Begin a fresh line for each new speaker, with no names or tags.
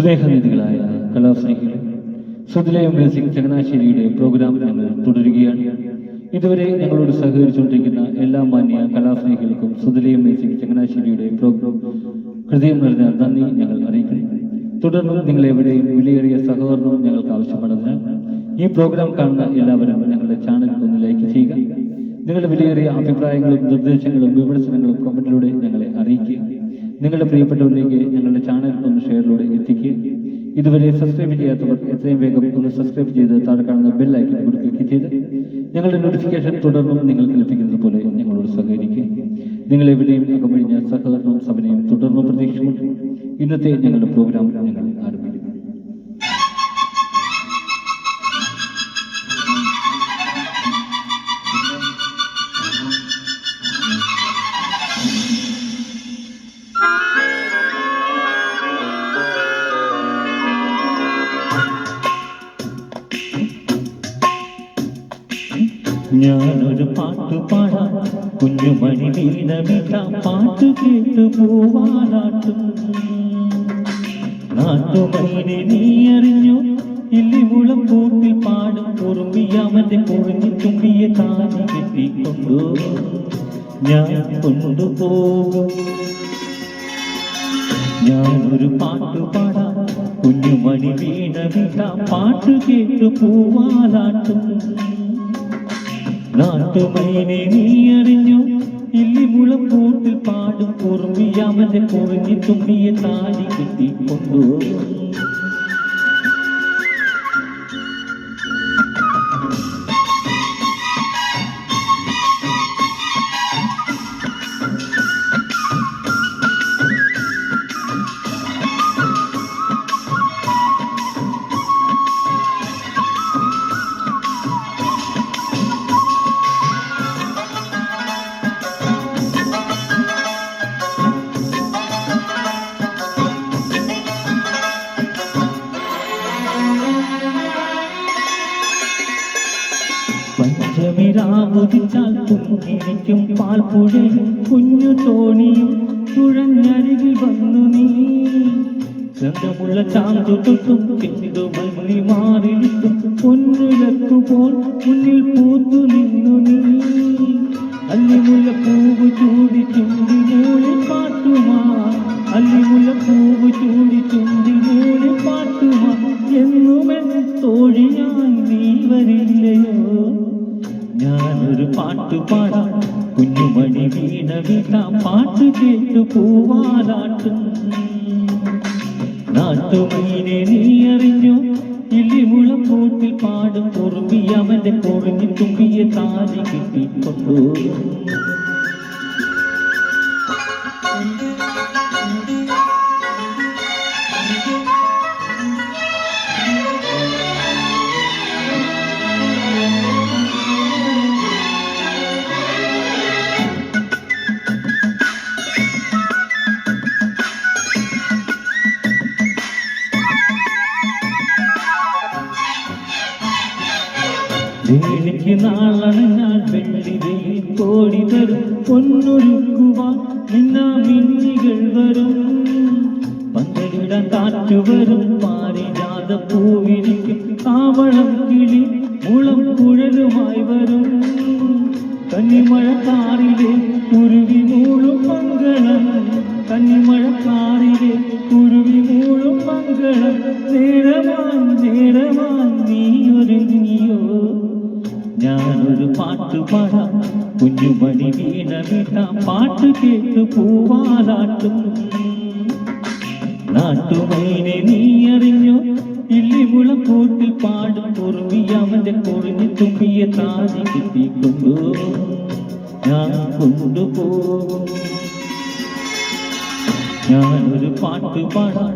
സ്നേഹനിധികളായ കലാസ്നേഹികളെ സുതിലയം music ചങ്ങനാശ്ശേരിയുടെ programme ഞങ്ങൾ തുടരുകയാണ്. ഇതുവരെ ഞങ്ങളോട് സഹകരിച്ചുകൊണ്ടിരിക്കുന്ന എല്ലാ മാന്യ കലാസ്നേഹികൾക്കും സുതിലയം മ്യൂസിക് ചങ്ങനാശ്ശേരിയുടെ പ്രോഗ്രാം ഹൃദയം നിറഞ്ഞ നന്ദി ഞങ്ങൾ അറിയിക്കുന്നു. തുടർന്ന് നിങ്ങൾ എവിടെയും വിലയേറിയ സഹകരണവും ഞങ്ങൾക്ക് ആവശ്യപ്പെടുന്നതിനാൽ ഈ പ്രോഗ്രാം കാണുന്ന എല്ലാവരും ഞങ്ങളുടെ ചാനൽ ഒന്ന് ലൈക്ക് ചെയ്യുക. നിങ്ങളുടെ വിലയേറിയ അഭിപ്രായങ്ങളും നിർദ്ദേശങ്ങളും വിമർശനങ്ങളും കമന്റിലൂടെ ഞങ്ങളെ അറിയിക്കുക. നിങ്ങളുടെ പ്രിയപ്പെട്ടവരിലേക്ക് ഞങ്ങളുടെ ചാനൽ ഒന്ന് ഷെയറിലൂടെ എത്തിക്കുക ഇതുവരെ സബ്സ്ക്രൈബ് ചെയ്യാത്തവർ എത്രയും വേഗം ഒന്ന് സബ്സ്ക്രൈബ് ചെയ്ത് താഴെ കാണുന്ന ബെൽ ഐക്കൺ കൂടി ക്ലിക്ക് ചെയ്ത് ഞങ്ങളുടെ നോട്ടിഫിക്കേഷൻ തുടർന്നും നിങ്ങൾക്ക് ലഭിക്കുന്നത് പോലെ ഞങ്ങളോട് സഹകരിക്കുക നിങ്ങൾ എവിടെയും അകമഴിഞ്ഞ സഹകരണവും സഭനയും തുടർന്നും പ്രതീക്ഷിക്കുന്നു ഇന്നത്തെ ഞങ്ങളുടെ പ്രോഗ്രാം ഞങ്ങൾ ആരംഭിക്കുന്നു.
ഞാനൊരു പാട്ടു പാടാം. കുഞ്ഞുമണി വീണമില്ല പാട്ടു കേട്ടു പോവാനാട്ടും. നാട്ടുമൈനെ നീ അറിഞ്ഞു. ഇല്ലിമുളം പൂട്ടി പാടും. കുറുമ്പി അവന്റെ കുറിഞ്ഞു തുമ്പിയെ താനി കെട്ടിക്കൊണ്ടു. ഞാൻ കൊണ്ടുപോകും ഞാനൊരു പാട്ടു പാടാം. കുഞ്ഞുമണി വീണമില്ല പാട്ടു കേട്ടു പോവാനാട്ടും. നാട്ടുമൈനെ നീ അറിഞ്ഞു. ഇല്ലിമുളം കൂട്ടിൽ പാടും കുറുമ്പി അവന്റെ കുറിഞ്ഞി തുമ്പിയെ താടി കിട്ടിക്കൊണ്ടു. പഞ്ചമിരാവുദിച്ചാൽ കുഞ്ഞിരിക്കും പാൽപ്പുഴയും കുഞ്ഞു തോണിയും തുഴഞ്ഞരികിൽ വന്നു നീ. ഗന്ധമുള്ള ചാന്തു തൊട്ടും ചെന്തു മല്ലി മാറിയിട്ടും പൊന്നുലക്കുപോൽ മുന്നിൽ പൂത്തു നിന്നു നീ. അല്ലിമുള്ള പൂവ് ചൂടി ചുണ്ടി മൂളി പാട്ടുമാ അല്ലിമുള്ള പൂവ് ചൂടി ചുണ്ടി മൂളി പാട്ടുമാ എന്നുമെന്ന് തോഴിയാൻ നീ വരില്ലയോ? ഞാനൊരു പാട്ട് പാടാം. കുഞ്ഞുമണി വീണ വീണ പാട്ട് കേട്ടു പൂവാലാട്ടും. നാട്ടുമീനെ നീ അറിഞ്ഞു. ഇല്ലിമുള കൂട്ടിൽ പാടും. പൊറുമ്പി അവന്റെ പൊറുങ്ങി തുമ്പിയെ താലി കിട്ടിക്കൊണ്ടു. വേലിക്ക് നാളണഞ്ഞാൽ വെള്ളിവയിൽ കോടി തരും. പൊന്നൊരുക്കുവാൻ നിന്നാ മിന്നികൾ വരും. പന്തലിടാൻ കാറ്റു വരും. പാരിജാത പൂവിരിക്കും കാവളം കിളി മുളം കുഴലുമായി വരും. കന്നിമഴക്കാറിലെ കുരുവി മൂളും മംഗളം. കന്നിമഴക്കാറിലെ കുരുവി മൂളും മംഗളം. നേരമാൻ കുഞ്ഞുമണി വീണ വീട്ടാം പാട്ട് കേട്ട് പൂവാലാട്ടും. നാട്ടുമൈനെ നീ അറിഞ്ഞു ഇല്ലിമുളം കൂട്ടിൽ പാടും കുറുമി അവന്റെ കുറിഞ്ഞു തുമ്പിയ താഴി കിട്ടിക്കൊണ്ടു ഞാൻ കൊണ്ടുപോകും. ഞാനൊരു പാട്ട് പാടാം.